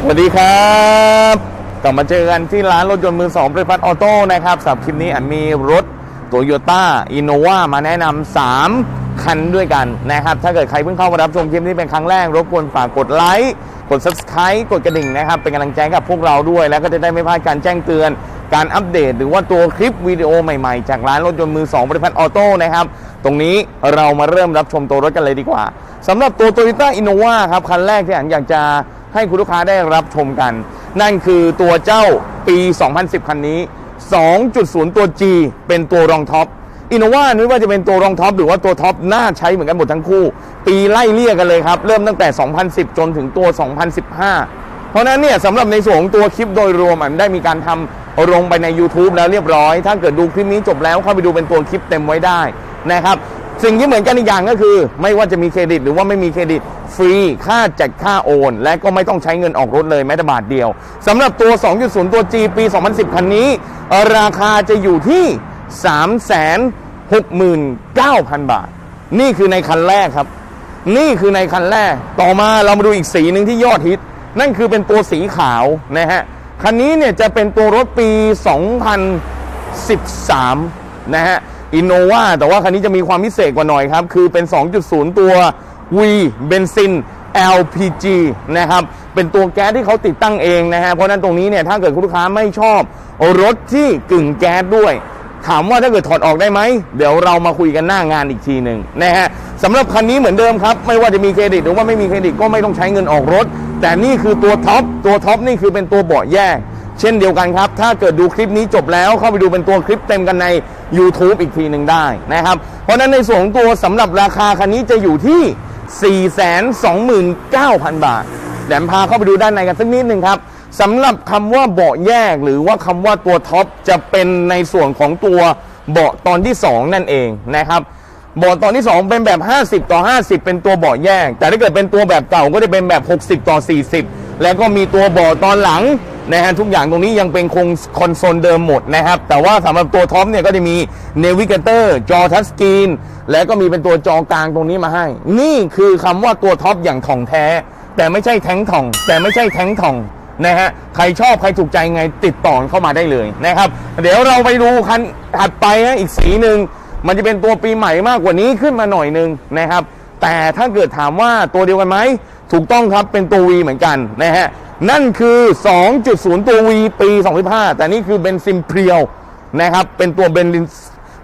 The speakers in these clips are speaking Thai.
สวัสดีครับกลับมาเจอกันที่ร้านรถยนต์มือสองบริพัฒน์ออโต้นะครับสำหรับคลิปนี้อันมีรถโตโยต้าอินโนวามาแนะนำ3คันด้วยกันนะครับ ถ้าเกิดใครเพิ่งเข้ามารับชมคลิปนี้เป็นครั้งแรก รบกวนฝากกดไลค์ กด subscribe กดกระดิ่งนะครับ เป็นกำลังใจกับพวกเราด้วย แล้วก็จะได้ไม่พลาดการแจ้งเตือน การอัปเดต หรือว่าตัวคลิปวิดีโอใหม่ๆ จากร้านรถยนต์มือ2บริพัฒน์ออโต้นะครับ ตรงนี้เรามาเริ่มรับชมตัวรถกันเลยดีกว่าสำหรับตัว Toyota Innova ครับคันแรกที่อันอยากจะ ให้คุณลูกค้าได้รับชมกัน นั่นคือตัวเจ้าปี 2010 คันนี้ 2.0 ตัว G เป็นตัวรองท็อปอินโนวาไม่ว่าจะเป็นตัวรองท็อปหรือว่าตัวท็อปน่าใช้เหมือนกันหมดทั้งคู่ ปีไล่เลี่ยกันเลยครับ เริ่มตั้งแต่ 2010 จนถึงตัว 2015 เพราะนั้นเนี่ยสำหรับในส่วนของตัวคลิปโดยรวมอันได้มีการทำลงไปใน YouTube แล้วเรียบร้อย ถ้าเกิดดูคลิปนี้จบแล้วเข้าไปดูเป็นตัวคลิปเต็มไว้ได้นะครับ สิ่งที่เหมือนกันอีกอย่างก็คือ ไม่ว่าจะมีเครดิตหรือว่าไม่มีเครดิตฟรีค่าจัดค่าโอน และก็ไม่ต้องใช้เงินออกรถเลยแม้แต่บาทเดียวสำหรับตัว 2.0 ตัว G ปี 2010 คันนี้ ราคาจะอยู่ที่ 369,000 บาท นี่คือในคันแรกครับ นี่คือในคันแรก ต่อมาเรามาดูอีกสีหนึ่งที่ยอดฮิต นั่นคือเป็นตัวสีขาวนะฮะคันนี้เนี่ยจะเป็นตัวรถปี 2013 นะฮะ อินโนวาแต่ว่าคันนี้จะมีความพิเศษกว่าหน่อยครับ คือเป็น 2.0 ตัว V เบนซิน LPG นะครับ เป็นตัวแก๊สที่เขาติดตั้งเองนะฮะ เพราะฉะนั้นตรงนี้เนี่ย ถ้าเกิดคุณลูกค้าไม่ชอบรถที่กึ่งแก๊สด้วย ถามว่าถ้าเกิดถอดออกได้ไหม เดี๋ยวเรามาคุยกันหน้างานอีกทีหนึ่งนะฮะสำหรับคันนี้เหมือนเดิมครับ ไม่ว่าจะมีเครดิตหรือว่าไม่มีเครดิตก็ไม่ต้องใช้เงินออกรถ แต่นี่คือตัวท็อป ตัวท็อปนี่คือเป็นตัวเบาะแยก เช่นเดียวกันครับ ถ้าเกิดดูคลิปนี้จบแล้วเข้าไปดูเป็นตัวคลิปเต็มกันใน YouTube อีกทีหนึ่งได้นะครับ เพราะฉะนั้นในส่วนของตัวสำหรับราคาคันนี้จะอยู่ที่ 429,000 บาทเดี๋ยวพาเข้าไปดูด้านในกันสักนิดหนึ่งครับสำหรับคำว่าเบาะแยกหรือว่าคำว่าตัวท็อปจะเป็นในส่วนของตัวเบาะตอนที่ 2 นั่นเองนะครับเบาะตอนที่ 2 เป็นแบบ 50 ต่อ 50 เป็นตัวเบาะแยก แต่ถ้าเกิดเป็นตัวแบบเก่าก็จะเป็นแบบ 60 ต่อ 40 แล้วก็มีตัวเบาะตอนหลังนะฮะทุกอย่างตรงนี้ยังเป็นคงคอนโซลเดิมหมดนะครับ แต่ว่าสำหรับตัวท็อปเนี่ยก็จะมีเนวิเกเตอร์จอทัชสกรีนแล้วก็มีเป็นตัวจอกลางตรงนี้มาให้ นี่คือคำว่าตัวท็อปอย่างถ่องแท้ แต่ไม่ใช่แท้งถ่อง แต่ไม่ใช่แท้งถ่องนะฮะใครชอบใครถูกใจไงติดต่อเข้ามาได้เลยนะครับ เดี๋ยวเราไปดูคันถัดไปนะอีกสีหนึ่งมันจะเป็นตัวปีใหม่มากกว่านี้ขึ้นมาหน่อยนึงนะครับ แต่ถ้าเกิดถามว่าตัวเดียวกันไหม ถูกต้องครับเป็นตัว V เหมือนกันนะฮะ นั่นคือ 2.0 ตัว V ปี 2015 แต่นี่คือเบนซินเพียวนะครับ เป็นตัวเบนซิน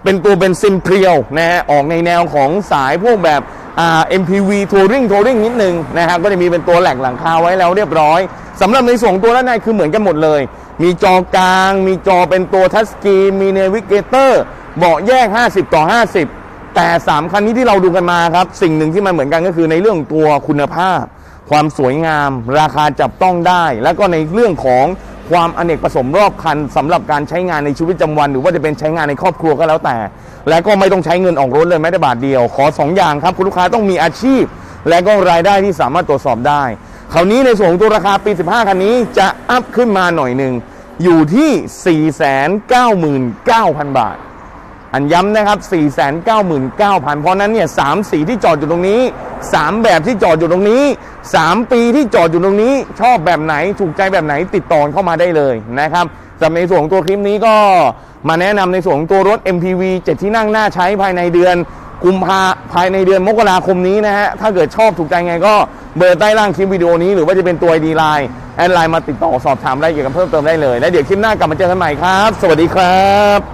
เป็นตัวเบนซินเพียวนะฮะ ออกในแนวของสายพวกแบบอ่า MPV Touring Touring นิดนึงนะครับก็จะมีเป็นตัวแหลกหลังคาไว้แล้วเรียบร้อยสำหรับในส่วนของตัวด้านในคือเหมือนกันหมดเลย มีจอกลาง มีจอเป็นตัวทัชสกรีนมีเนวิเกเตอร์เบาะแยก 50 ต่อ 50 แต่ 3 คันนี้ที่เราดูกันมาครับ สิ่งหนึ่งที่มันเหมือนกันก็คือในเรื่องตัวคุณภาพ ความสวยงาม ราคาจับต้องได้ แล้วก็ในเรื่องของความอเนกประสงค์รอบคันสำหรับการใช้งานในชีวิตประจำวัน หรือว่าจะเป็นใช้งานในครอบครัวก็แล้วแต่ และก็ไม่ต้องใช้เงินออกรถเลยแม้แต่บาทเดียว ขอ 2 อย่างครับ คุณลูกค้าต้องมีอาชีพ และก็รายได้ที่สามารถตรวจสอบได้คราวนี้ในส่วนของตัวราคาปี 15 คันนี้จะอัพขึ้นมาหน่อยหนึ่งอยู่ที่ 499,000 บาท อันย้ำนะครับ 499,000 เพราะนั้นเนี่ยสามสีที่จอดอยู่ตรงนี้ 3 แบบที่จอดอยู่ตรงนี้ 3 ปีที่จอดอยู่ตรงนี้ ชอบแบบไหน ถูกใจแบบไหนติดต่อเข้ามาได้เลยนะครับสำหรับในส่วนของตัวคลิปนี้ก็มาแนะนำในส่วนของตัวรถ MPV 7 ที่นั่งน่าใช้ภายในเดือนกุมภาภายในเดือนมกราคมนี้นะฮะ ถ้าเกิดชอบถูกใจไงก็เบอร์ใต้ล่างคลิปวิดีโอนี้หรือว่าจะเป็นตัว ID ไลน์แอดไลน์มาติดต่อสอบถามรายละเอียดกันเพิ่มเติมได้เลย และเดี๋ยวคลิปหน้ากลับมาเจอกันใหม่ครับ สวัสดีครับ